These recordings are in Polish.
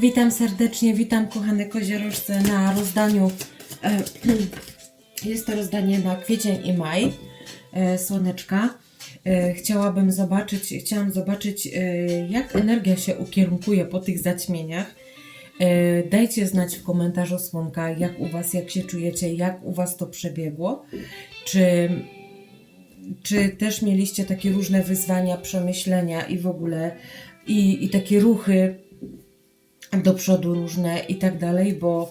Witam serdecznie, witam kochane koziorożce na rozdaniu. E, jest to rozdanie na kwiecień i maj. E, słoneczka. E, chciałabym zobaczyć, chciałam zobaczyć, jak energia się ukierunkuje po tych zaćmieniach. Dajcie znać w komentarzu słonka, jak u Was, jak się czujecie, jak u Was to przebiegło. Czy czy też mieliście takie różne wyzwania, przemyślenia i w ogóle i, i takie ruchy do przodu różne i tak dalej, bo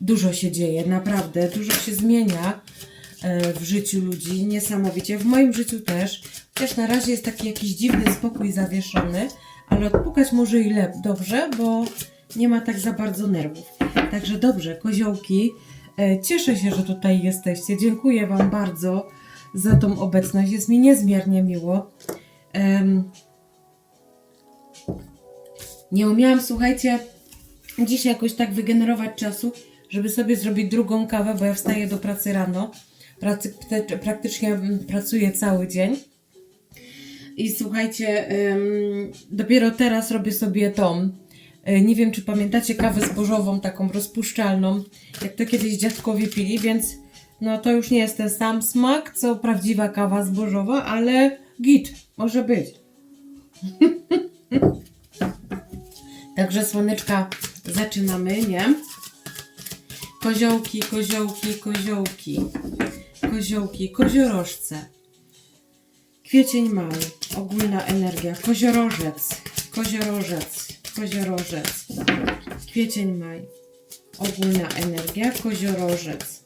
dużo się dzieje, naprawdę dużo się zmienia e, w życiu ludzi, niesamowicie. W moim życiu też, chociaż na razie jest taki jakiś dziwny spokój zawieszony, ale odpukać może i lep dobrze, bo nie ma tak za bardzo nerwów. Także dobrze, koziołki, e, cieszę się, że tutaj jesteście. Dziękuję Wam bardzo za tą obecność. Jest mi niezmiernie miło. Em, nie umiałam, słuchajcie, dziś jakoś tak wygenerować czasu, żeby sobie zrobić drugą kawę, bo ja wstaję do pracy rano. Pracy, praktycznie mm, pracuję cały dzień. I słuchajcie, dopiero teraz robię sobie tą. e, Nie wiem, czy pamiętacie kawę zbożową, taką rozpuszczalną, jak to kiedyś dziadkowie pili, więc no to już nie jest ten sam smak, co prawdziwa kawa zbożowa, ale git, może być. Także słoneczka, zaczynamy, nie? Koziołki, koziołki, koziołki, koziołki, koziorożce. Kwiecień, maj, ogólna energia, koziorożec, koziorożec, koziorożec. Kwiecień, maj, ogólna energia, koziorożec.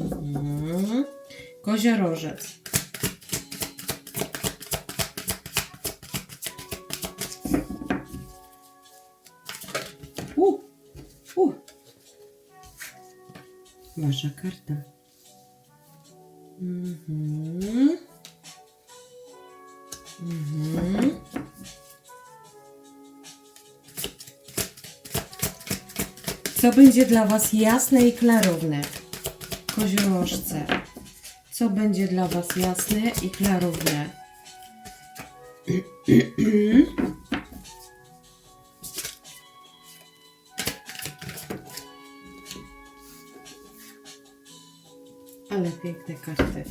Mhm. Koziorożec. Wasza karta. Mhm. Mhm. Co będzie dla Was jasne i klarowne? Koziorożce. Co będzie dla Was jasne i klarowne? Piękne karty.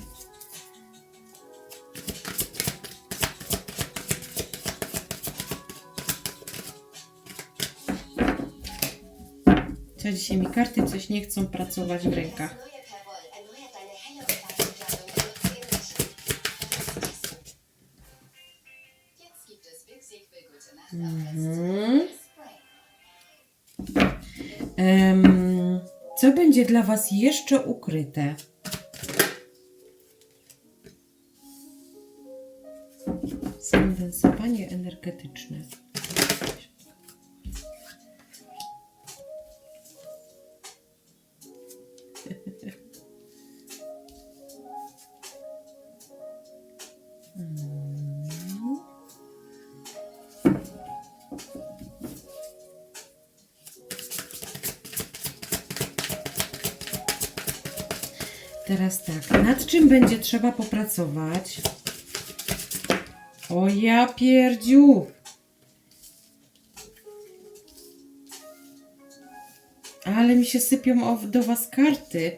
Co dzisiaj mi karty coś nie chcą pracować w rękach. Mhm. Co będzie dla Was jeszcze ukryte? Energetyczne. Teraz tak, nad czym będzie trzeba popracować? O ja pierdziu! Ale mi się sypią do was karty.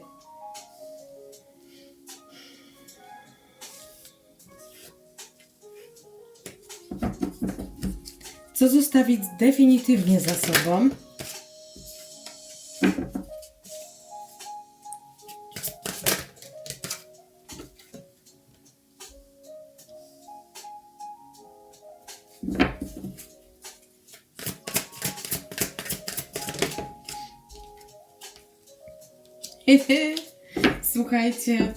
Co zostawić definitywnie za sobą? Słuchajcie,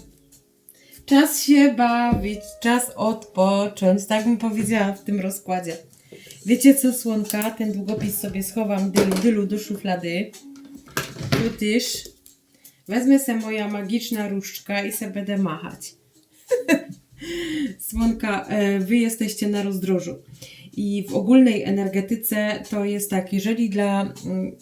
czas się bawić, czas odpocząć, tak bym powiedziała w tym rozkładzie. Wiecie co, słonka? Ten długopis sobie schowam dylu, dylu do szuflady. Też. Wezmę se moja magiczna różdżka i se będę machać. Słonka, e, wy jesteście na rozdrożu. I w ogólnej energetyce to jest tak, jeżeli dla, mm,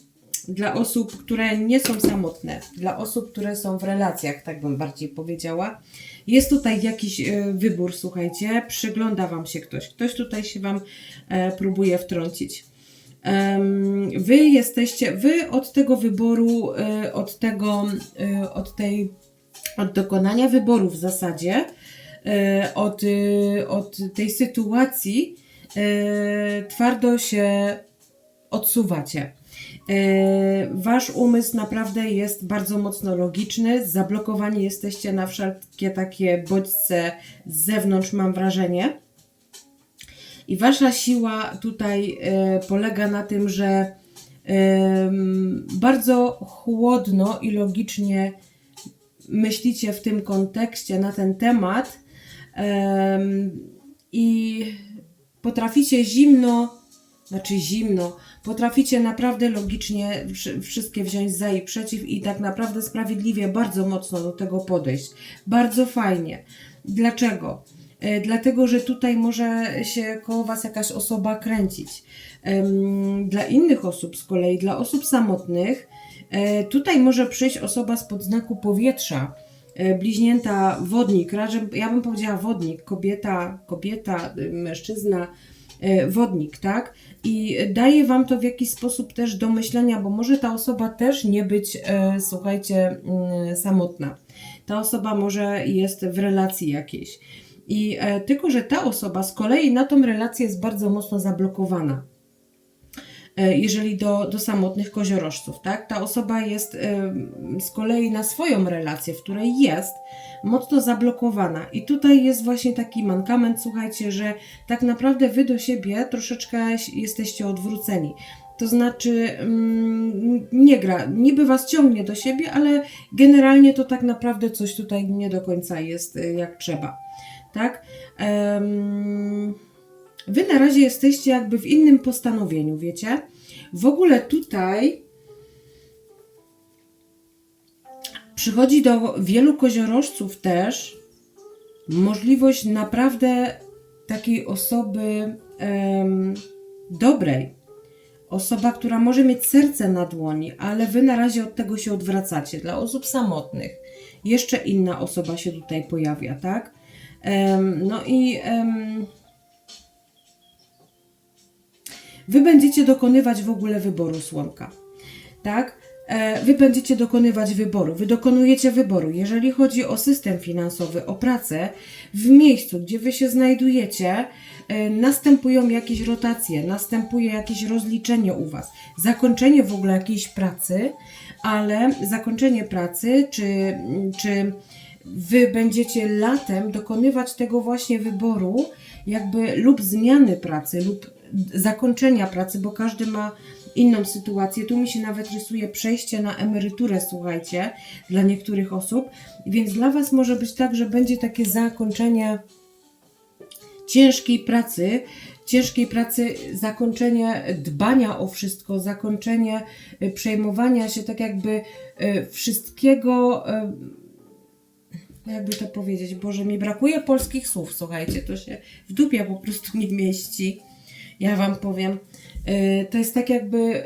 dla osób, które nie są samotne, dla osób, które są w relacjach, tak bym bardziej powiedziała, jest tutaj jakiś e, wybór, słuchajcie, przygląda Wam się ktoś. Ktoś tutaj się Wam e, próbuje wtrącić. Wy jesteście, wy od tego wyboru, y, od tego, od tej, od dokonania wyboru w zasadzie, od, od tej sytuacji twardo się odsuwacie. E, Wasz umysł naprawdę jest bardzo mocno logiczny. Zablokowani jesteście na wszelkie takie bodźce z zewnątrz, mam wrażenie. I wasza siła tutaj e, polega na tym, że bardzo chłodno i logicznie myślicie w tym kontekście na ten temat em, i potraficie zimno, znaczy zimno, potraficie naprawdę logicznie wszy- wszystkie wziąć za i przeciw i tak naprawdę sprawiedliwie bardzo mocno do tego podejść. Bardzo fajnie. Dlaczego? E, Dlatego, że tutaj może się koło Was jakaś osoba kręcić. Dla innych osób z kolei, dla osób samotnych, e, tutaj może przyjść osoba spod znaku powietrza, e, bliźnięta wodnik, raczej ja bym powiedziała wodnik, kobieta, kobieta, y, mężczyzna, wodnik, tak? I daje Wam to w jakiś sposób też do myślenia, bo może ta osoba też nie być, e, słuchajcie, mm, samotna. Ta osoba może jest w relacji jakiejś. I e, tylko, że ta osoba z kolei na tą relację jest bardzo mocno zablokowana. E, jeżeli do, do samotnych koziorożców, tak? Ta osoba jest e, z kolei na swoją relację, w której jest, mocno zablokowana. I tutaj jest właśnie taki mankament, słuchajcie, że tak naprawdę wy do siebie troszeczkę jesteście odwróceni. To znaczy, mm, nie gra, niby was ciągnie do siebie, ale generalnie to tak naprawdę coś tutaj nie do końca jest e, jak trzeba. Tak? Em, wy na razie jesteście jakby w innym postanowieniu, wiecie? W ogóle tutaj przychodzi do wielu koziorożców też możliwość naprawdę takiej osoby em, dobrej. Osoba, która może mieć serce na dłoni, ale wy na razie od tego się odwracacie. Dla osób samotnych jeszcze inna osoba się tutaj pojawia, tak? Em, no i em, wy będziecie dokonywać w ogóle wyboru słonka, tak? E, Wy będziecie dokonywać wyboru, wy dokonujecie wyboru. Jeżeli chodzi o system finansowy, o pracę, w miejscu, gdzie wy się znajdujecie, e, następują jakieś rotacje, następuje jakieś rozliczenie u was, zakończenie w ogóle jakiejś pracy, ale zakończenie pracy, czy, czy wy będziecie latem dokonywać tego właśnie wyboru, jakby lub zmiany pracy, lub zakończenia pracy, bo każdy ma inną sytuację. Tu mi się nawet rysuje przejście na emeryturę, słuchajcie, dla niektórych osób. Więc dla Was może być tak, że będzie takie zakończenie ciężkiej pracy, ciężkiej pracy, zakończenie dbania o wszystko, zakończenie y, przejmowania się tak jakby y, wszystkiego. y, Jakby to powiedzieć, Boże, mi brakuje polskich słów, słuchajcie, to się w dupie po prostu nie mieści. Ja Wam powiem. Y, To jest tak jakby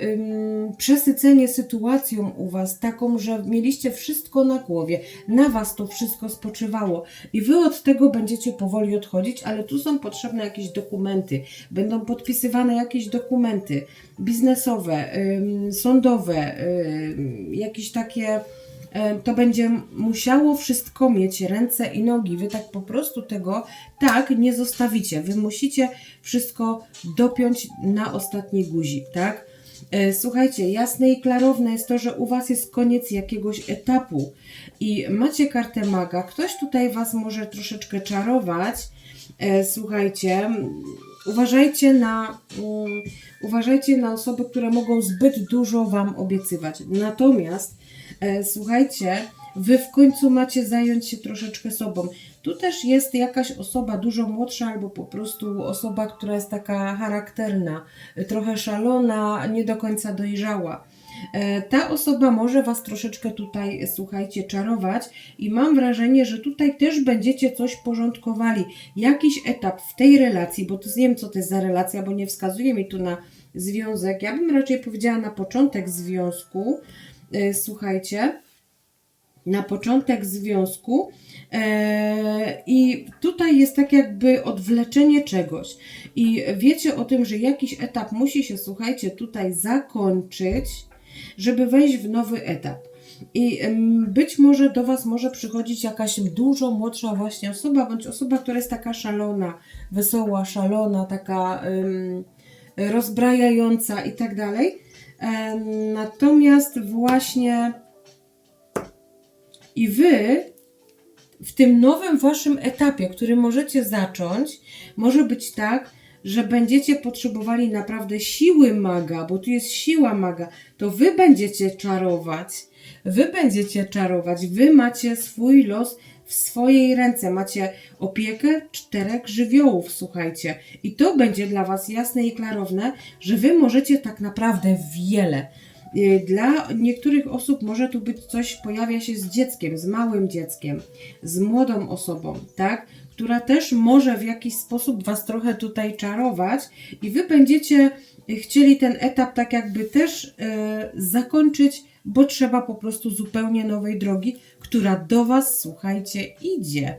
przesycenie sytuacją u Was, taką, że mieliście wszystko na głowie, na Was to wszystko spoczywało i Wy od tego będziecie powoli odchodzić, ale tu są potrzebne jakieś dokumenty, będą podpisywane jakieś dokumenty biznesowe, sądowe, jakieś takie to będzie musiało wszystko mieć ręce i nogi. Wy tak po prostu tego tak nie zostawicie. Wy musicie wszystko dopiąć na ostatni guzik, tak? E, Słuchajcie, jasne i klarowne jest to, że u Was jest koniec jakiegoś etapu i macie kartę maga. Ktoś tutaj Was może troszeczkę czarować. E, Słuchajcie, uważajcie na, mm, uważajcie na osoby, które mogą zbyt dużo Wam obiecywać. Natomiast e, słuchajcie, Wy w końcu macie zająć się troszeczkę sobą. Tu też jest jakaś osoba dużo młodsza, albo po prostu osoba, która jest taka charakterna, trochę szalona, nie do końca dojrzała. E, Ta osoba może Was troszeczkę tutaj, słuchajcie, czarować, i mam wrażenie, że tutaj też będziecie coś porządkowali. Jakiś etap w tej relacji, bo to nie wiem, co to jest za relacja, bo nie wskazuje mi tu na związek. Ja bym raczej powiedziała na początek związku. E, Słuchajcie. na początek związku. E, I tutaj jest tak jakby odwleczenie czegoś. I wiecie o tym, że jakiś etap musi się, słuchajcie, tutaj zakończyć, żeby wejść w nowy etap. I być może do Was może przychodzić jakaś dużo młodsza właśnie osoba, bądź osoba, która jest taka szalona, wesoła, szalona, taka em, rozbrajająca i tak dalej. Natomiast właśnie i Wy w tym nowym Waszym etapie, który możecie zacząć, może być tak, że będziecie potrzebowali naprawdę siły maga, bo tu jest siła maga, to Wy będziecie czarować. Wy będziecie czarować, Wy macie swój los w swojej ręce, macie opiekę czterech żywiołów, słuchajcie. I to będzie dla Was jasne i klarowne, że Wy możecie tak naprawdę wiele. Y, Dla niektórych osób może tu być coś, pojawia się z dzieckiem, z małym dzieckiem, z młodą osobą, tak? Która też może w jakiś sposób Was trochę tutaj czarować i Wy będziecie chcieli ten etap tak jakby też e, zakończyć, bo trzeba po prostu zupełnie nowej drogi, która do Was, słuchajcie, idzie.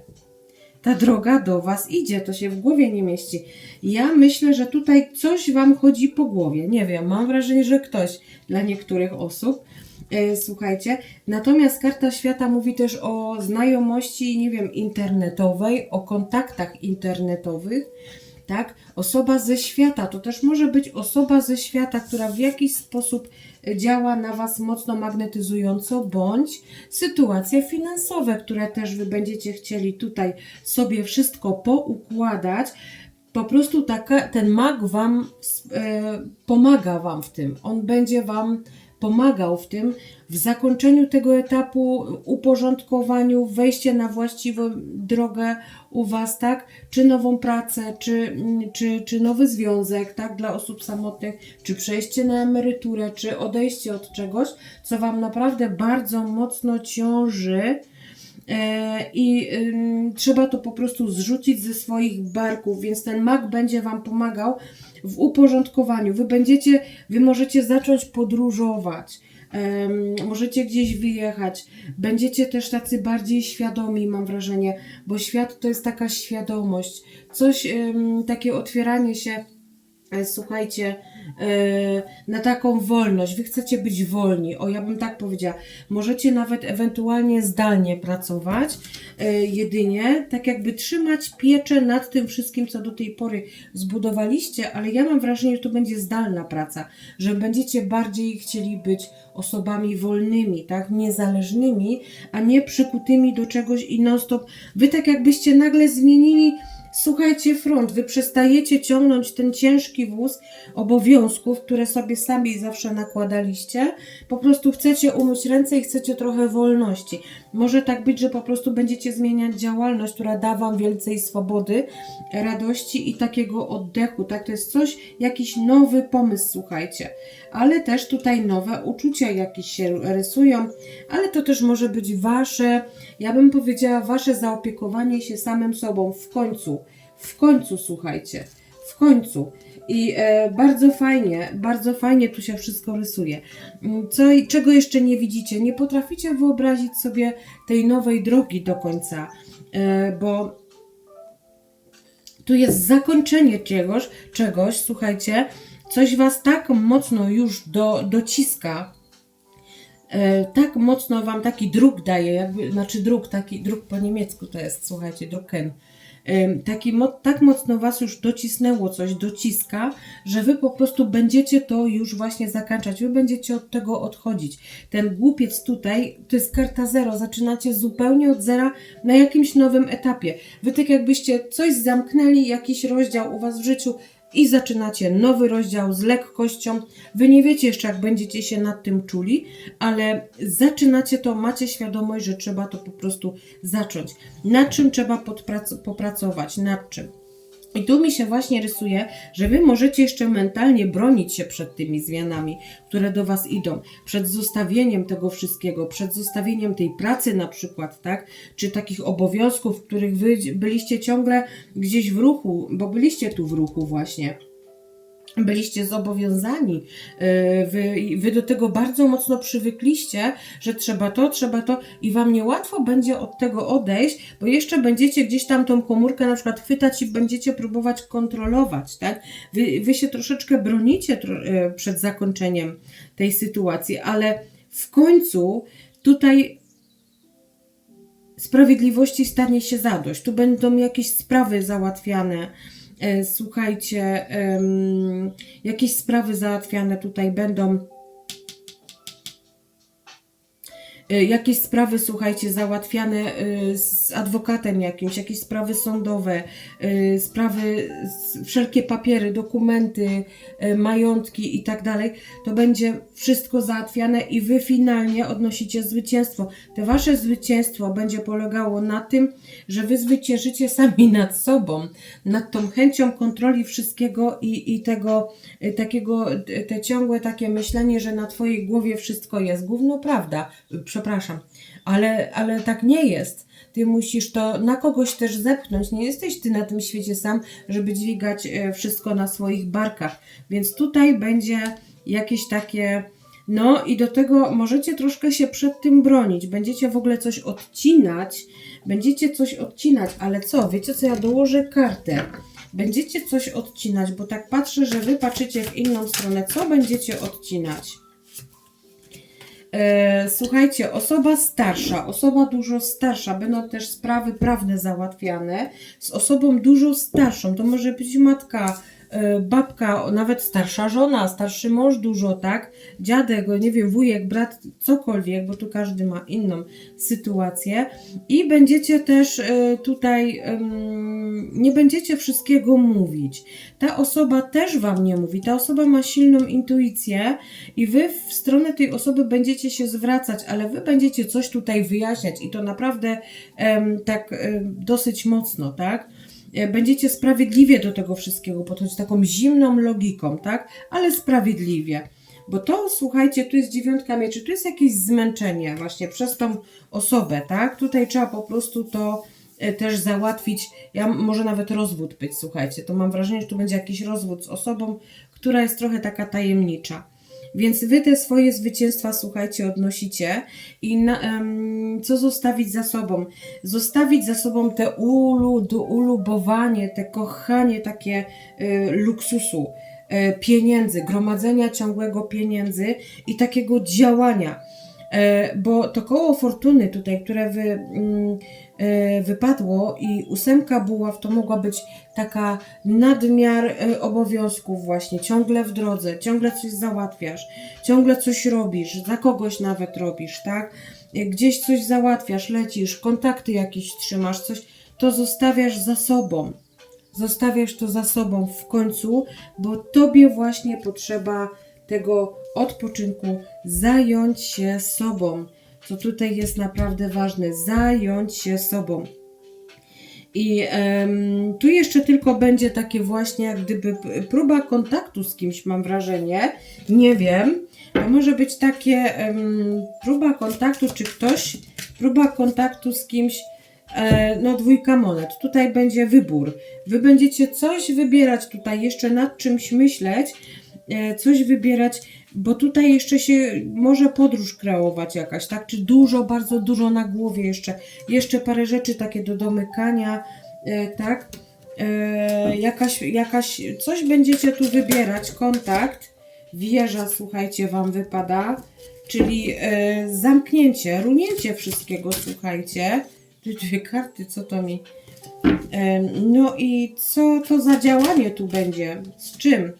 Ta droga do Was idzie, to się w głowie nie mieści. Ja myślę, że tutaj coś Wam chodzi po głowie. Nie wiem, mam wrażenie, że ktoś dla niektórych osób. E, Słuchajcie, natomiast karta świata mówi też o znajomości, nie wiem, internetowej, o kontaktach internetowych, tak? Osoba ze świata, to też może być osoba ze świata, która w jakiś sposób e, działa na Was mocno magnetyzująco, bądź sytuacje finansowe, które też Wy będziecie chcieli tutaj sobie wszystko poukładać. Po prostu taka, ten mag Wam e, pomaga Wam w tym. On będzie Wam pomagał w tym, w zakończeniu tego etapu, uporządkowaniu, wejście na właściwą drogę u Was, tak? Czy nową pracę, czy, czy, czy nowy związek, tak? Dla osób samotnych, czy przejście na emeryturę, czy odejście od czegoś, co Wam naprawdę bardzo mocno ciąży. E, I trzeba to po prostu zrzucić ze swoich barków, więc ten mag będzie Wam pomagał w uporządkowaniu. Wy będziecie, Wy możecie zacząć podróżować, em, możecie gdzieś wyjechać, będziecie też tacy bardziej świadomi, mam wrażenie, bo świat to jest taka świadomość, coś, em, takie otwieranie się, słuchajcie, e, na taką wolność. Wy chcecie być wolni, o ja bym tak powiedziała. Możecie nawet ewentualnie zdalnie pracować, e, jedynie tak jakby trzymać pieczę nad tym wszystkim, co do tej pory zbudowaliście, ale ja mam wrażenie, że to będzie zdalna praca, że będziecie bardziej chcieli być osobami wolnymi, tak, niezależnymi, a nie przykutymi do czegoś i non-stop. Wy tak jakbyście nagle zmienili Słuchajcie, front, wy przestajecie ciągnąć ten ciężki wóz obowiązków, które sobie sami zawsze nakładaliście. Po prostu chcecie umyć ręce i chcecie trochę wolności. Może tak być, że po prostu będziecie zmieniać działalność, która da wam więcej swobody, radości i takiego oddechu. Tak, to jest coś, jakiś nowy pomysł, słuchajcie. Ale też tutaj nowe uczucia jakieś się rysują, ale to też może być wasze, ja bym powiedziała, wasze zaopiekowanie się samym sobą w końcu. W końcu, słuchajcie, w końcu. I e, bardzo fajnie, bardzo fajnie tu się wszystko rysuje. Mm, Co, i- czego jeszcze nie widzicie? Nie potraficie wyobrazić sobie tej nowej drogi do końca, e, bo tu jest zakończenie czegoś, czegoś, słuchajcie, coś was tak mocno już do, dociska, e, tak mocno wam taki druk daje, jakby, znaczy druk, taki druk po niemiecku to jest, słuchajcie, drucken. Taki, tak mocno was już docisnęło coś, dociska, że wy po prostu będziecie to już właśnie zakończać, wy będziecie od tego odchodzić. Ten głupiec tutaj, to jest karta zero, zaczynacie zupełnie od zera na jakimś nowym etapie. Wy tak jakbyście coś zamknęli, jakiś rozdział u was w życiu i zaczynacie nowy rozdział z lekkością. Wy nie wiecie jeszcze, jak będziecie się nad tym czuli, ale zaczynacie to, macie świadomość, że trzeba to po prostu zacząć. Nad czym trzeba popracować? Nad czym? I tu mi się właśnie rysuje, że wy możecie jeszcze mentalnie bronić się przed tymi zmianami, które do was idą, przed zostawieniem tego wszystkiego, przed zostawieniem tej pracy na przykład, tak? Czy takich obowiązków, w których wy byliście ciągle gdzieś w ruchu, bo byliście tu w ruchu właśnie. Byliście zobowiązani, e, wy, wy do tego bardzo mocno przywykliście, że trzeba to, trzeba to i wam niełatwo będzie od tego odejść, bo jeszcze będziecie gdzieś tam tą komórkę na przykład chwytać i będziecie próbować kontrolować, tak? Wy, wy się troszeczkę bronicie e, przed zakończeniem tej sytuacji, ale w końcu tutaj sprawiedliwości stanie się zadość. Tu będą jakieś sprawy załatwiane. E, Słuchajcie, jakieś sprawy załatwiane tutaj będą. Jakieś sprawy, słuchajcie, załatwiane e, z adwokatem jakimś, jakieś sprawy sądowe, e, sprawy, wszelkie papiery, dokumenty, e, majątki i tak dalej, to będzie wszystko załatwiane i wy finalnie odnosicie zwycięstwo. To wasze zwycięstwo będzie polegało na tym, że wy zwyciężycie sami nad sobą, nad tą chęcią kontroli wszystkiego i, i tego takiego, te ciągłe takie myślenie, że na twojej głowie wszystko jest. Gówno prawda, Y, przepraszam, ale, ale tak nie jest. Ty musisz to na kogoś też zepchnąć. Nie jesteś ty na tym świecie sam, żeby dźwigać e, wszystko na swoich barkach. Więc tutaj będzie jakieś takie. No i do tego możecie troszkę się przed tym bronić. Będziecie w ogóle coś odcinać. Będziecie coś odcinać, ale co? Wiecie co? Ja dołożę kartę. Będziecie coś odcinać, bo tak patrzę, że wy patrzycie w inną stronę. Co będziecie odcinać? E, słuchajcie, osoba starsza, osoba dużo starsza, będą też sprawy prawne załatwiane z osobą dużo starszą. To może być matka, babka, nawet starsza żona, starszy mąż dużo, tak? Dziadek, nie wiem, wujek, brat, cokolwiek, bo tu każdy ma inną sytuację. I będziecie też e, tutaj, nie będziecie wszystkiego mówić. Ta osoba też wam nie mówi. Ta osoba ma silną intuicję i wy w stronę tej osoby będziecie się zwracać, ale wy będziecie coś tutaj wyjaśniać i to naprawdę tak dosyć mocno, tak? E, Będziecie sprawiedliwie do tego wszystkiego podchodzić, taką zimną logiką, tak? Ale sprawiedliwie. Bo to, słuchajcie, tu jest dziewiątka mieczy, tu jest jakieś zmęczenie właśnie przez tą osobę, tak? Tutaj trzeba po prostu to e, też załatwić. Ja może nawet rozwód być, słuchajcie. To mam wrażenie, że tu będzie jakiś rozwód z osobą, która jest trochę taka tajemnicza. Więc wy te swoje zwycięstwa, słuchajcie, odnosicie i na, em, co zostawić za sobą? Zostawić za sobą te ulu, ulubowanie, te kochanie takie y, luksusu, y, pieniędzy, gromadzenia ciągłego pieniędzy i takiego działania. E, bo to koło fortuny tutaj, które wy, mm, wypadło i ósemka buław to mogła być taka nadmiar e, obowiązków właśnie, ciągle w drodze, ciągle coś załatwiasz, ciągle coś robisz, za kogoś nawet robisz, tak? E, Gdzieś coś załatwiasz, lecisz, kontakty jakieś trzymasz, coś, to zostawiasz za sobą. Zostawiasz to za sobą w końcu, bo tobie właśnie potrzeba tego odpoczynku, zająć się sobą. Co tutaj jest naprawdę ważne, zająć się sobą. I em, tu jeszcze tylko będzie takie właśnie, jak gdyby próba kontaktu z kimś, mam wrażenie. Nie wiem. To może być takie em, próba kontaktu, czy ktoś, próba kontaktu z kimś, e, no dwójka monet. Tutaj będzie wybór. Wy będziecie coś wybierać tutaj, jeszcze nad czymś myśleć, e, coś wybierać, bo tutaj jeszcze się może podróż kreować jakaś, tak? Czy dużo, bardzo dużo na głowie jeszcze, jeszcze parę rzeczy takie do domykania, e, tak? E, jakaś, jakaś, coś będziecie tu wybierać, kontakt, wieża, słuchajcie, wam wypada, czyli e, zamknięcie, runięcie wszystkiego, słuchajcie. Ty dwie karty, co to mi? No i co to za działanie tu będzie? Z czym?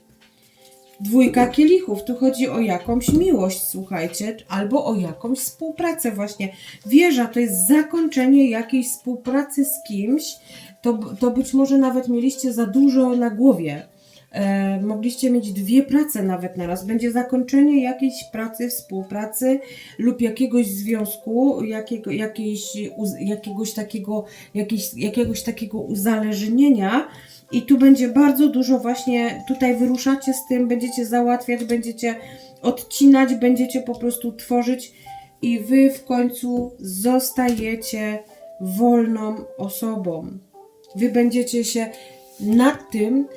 Dwójka kielichów, tu chodzi o jakąś miłość, słuchajcie, albo o jakąś współpracę właśnie. Wieża to jest zakończenie jakiejś współpracy z kimś, to, to być może nawet mieliście za dużo na głowie. E, mogliście mieć dwie prace nawet naraz. Będzie zakończenie jakiejś pracy, współpracy lub jakiegoś związku, jakiego, jakiejś, jakiegoś, takiego, jakiejś, jakiegoś takiego uzależnienia. I tu będzie bardzo dużo właśnie, tutaj wyruszacie z tym, będziecie załatwiać, będziecie odcinać, będziecie po prostu tworzyć i wy w końcu zostajecie wolną osobą. Wy będziecie się nad tym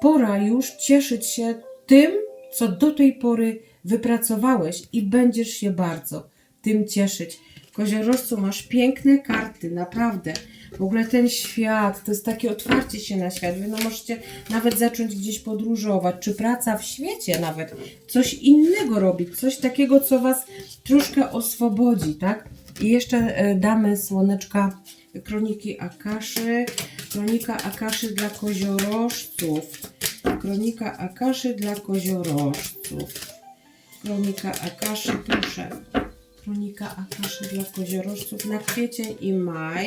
pora już cieszyć się tym, co do tej pory wypracowałeś i będziesz się bardzo tym cieszyć. Koziorożcu, masz piękne karty, naprawdę. W ogóle ten świat, to jest takie otwarcie się na świat. Wy no możecie nawet zacząć gdzieś podróżować, czy praca w świecie nawet. Coś innego robić, coś takiego, co Was troszkę oswobodzi, tak? I jeszcze e, damy słoneczka kroniki Akaszy. Kronika Akaszy dla koziorożców. Kronika Akaszy dla koziorożców. Kronika Akaszy, proszę. Kronika Akaszy dla koziorożców na kwiecień i maj.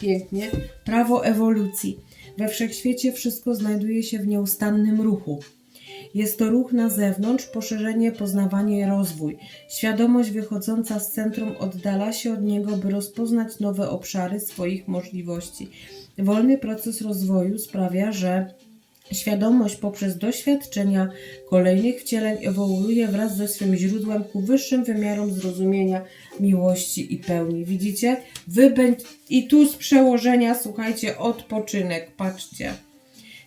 Pięknie. Prawo ewolucji. We wszechświecie wszystko znajduje się w nieustannym ruchu. Jest to ruch na zewnątrz, poszerzenie, poznawanie, rozwój. Świadomość wychodząca z centrum oddala się od niego, by rozpoznać nowe obszary swoich możliwości. Wolny proces rozwoju sprawia, że Świadomość poprzez doświadczenia kolejnych wcieleń ewoluuje wraz ze swym źródłem ku wyższym wymiarom zrozumienia, miłości i pełni. Widzicie? Wybędź i tu z przełożenia, słuchajcie, odpoczynek. Patrzcie.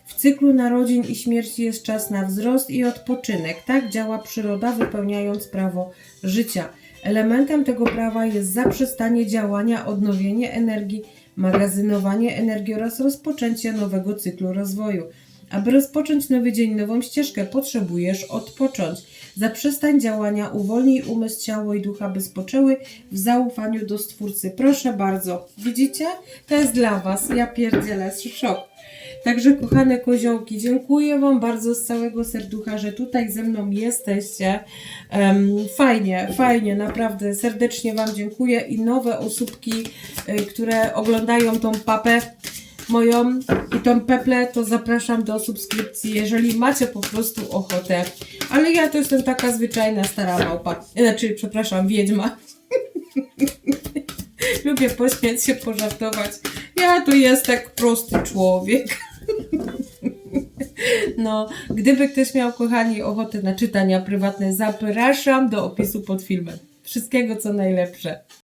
W cyklu narodzin i śmierci jest czas na wzrost i odpoczynek. Tak działa przyroda, wypełniając prawo życia. Elementem tego prawa jest zaprzestanie działania, odnowienie energii, magazynowanie energii oraz rozpoczęcie nowego cyklu rozwoju. Aby rozpocząć nowy dzień, nową ścieżkę, potrzebujesz odpocząć. Zaprzestań działania, uwolnij umysł, ciało i ducha, by spoczęły w zaufaniu do Stwórcy. Proszę bardzo. Widzicie? To jest dla Was. Ja pierdzielę, szok. Także kochane koziołki, dziękuję Wam bardzo z całego serducha, że tutaj ze mną jesteście. Fajnie, fajnie, naprawdę serdecznie Wam dziękuję i nowe osóbki, y, które oglądają tą papę moją i tą peplę, to zapraszam do subskrypcji, jeżeli macie po prostu ochotę. Ale ja to jestem taka zwyczajna stara małpa, znaczy, przepraszam, wiedźma. Lubię pośmiać się, pożartować. Ja to jest tak prosty człowiek. No, gdyby ktoś miał, kochani, ochotę na czytania prywatne, zapraszam do opisu pod filmem. Wszystkiego co najlepsze.